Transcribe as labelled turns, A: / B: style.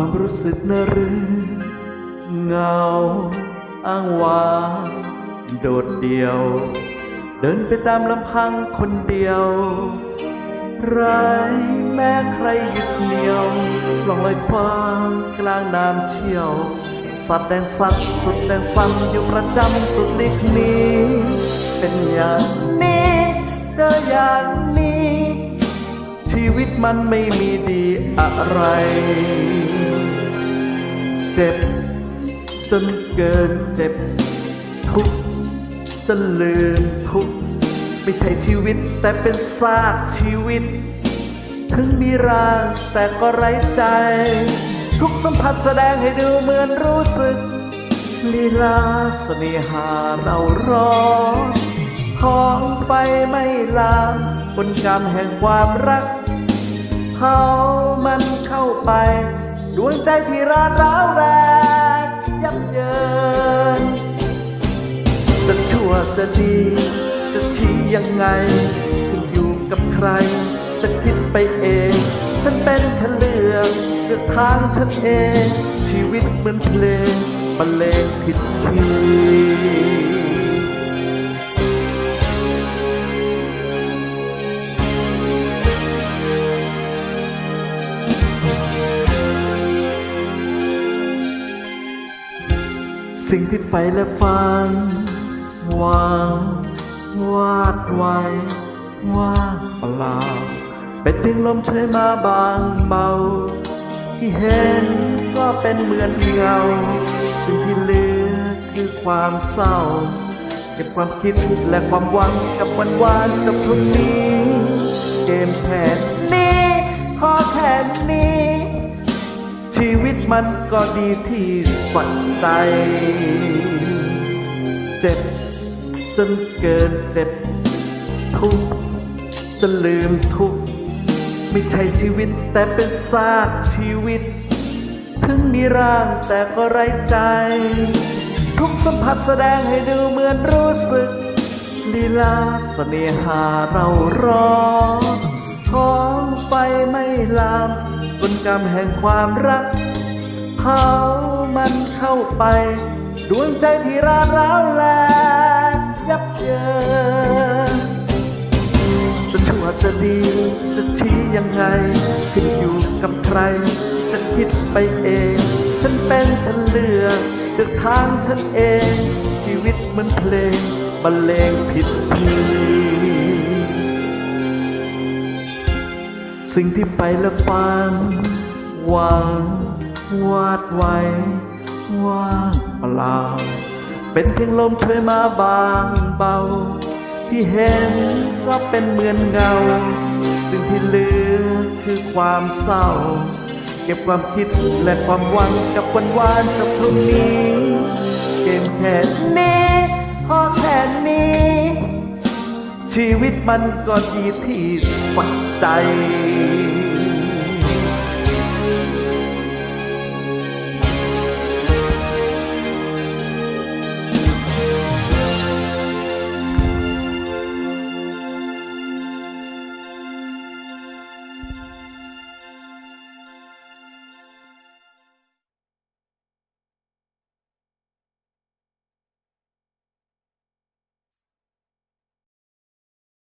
A: ความรู้สึกนรือเงาอ้างว้างโดดเดี่ยว เดินไปตามลำพังคนเดียวไรแม้ใครหยึดเหนี่ยวลองลอยความกลางน้ำเชี่ยว สัตว์แดนสัตว์สุดแดนสันอยู่ประจำสุดลิกนี้ เป็นอย่างนี้เจออย่างนี้ วิตมันไม่มีดีอะไร เจ็บจนเกินเจ็บ ทุกจนลืมทุกไม่ใช่ชีวิตแต่เป็นซากชีวิต ถึงมีร่างแต่ก็ไร้ใจ ทุกสัมผัสแสดงให้ดูเหมือนรู้สึกลีลาเสน่หาเราร้อนของไฟไม่ลามบนกรรมแห่งความรัก เขามันเข้าไป ดวงใจที่ร้านร้าวแรงยับเยินจะชั่วจะดี จะชี้ยังไงขึ้นอยู่กับใคร จะคิดไปเอง ฉันเป็นฉันเลือกเลือกทางฉันเอง ชีวิตเหมือนเพลงบรรเลงผิดคีย์ สิ่งที่ไฟและฟันวางวาดไว้ว่างเปล่าเป็นเพียงลมเชยมาบางเบา ที่เห็นก็เป็นเหมือนเงาสิ่งที่เหลือคือความเศร้า เก็บความคิดและความหวังกับวันวานกับพรุ่งนี้เกมแค่นี้ มันก็ดีที่ฝันใจ เจ็บจนเกินเจ็บ ทุกจนลืมทุกไม่ใช่ชีวิตแต่เป็นซากชีวิต ถึงมีร่างแต่ก็ไร้ใจ ทุกสัมผัสแสดงให้ดูเหมือนรู้สึกลีลาเสน่หาเราร้อนของไฟไม่ลามบนกรรมแห่งความรัก เขามันเข้าไป ดวงใจที่ร้าวร้าวแลยับเยินจะชั่วจะดีจะชี้ยังไง ขึ้นอยู่กับใคร จะคิดไปเอง ฉันเป็นฉันเลือกเลือกทางฉันเอง ชีวิตเหมือนเพลงบรรเลงผิดทีสิ่งที่ไปและฝันหวัง วาดไว้ ว่างเปล่า เป็นเพียงลมช่วยมาบางเบา ที่เห็นก็เป็นเหมือนเงาสิ่งที่เหลือคือความเศร้า เก็บความคิดและความหวังกับวันวานกับพรุ่งนี้ เกมแค่นี้พอแค่นี้ ชีวิตมันก็ดีที่ฝักใจ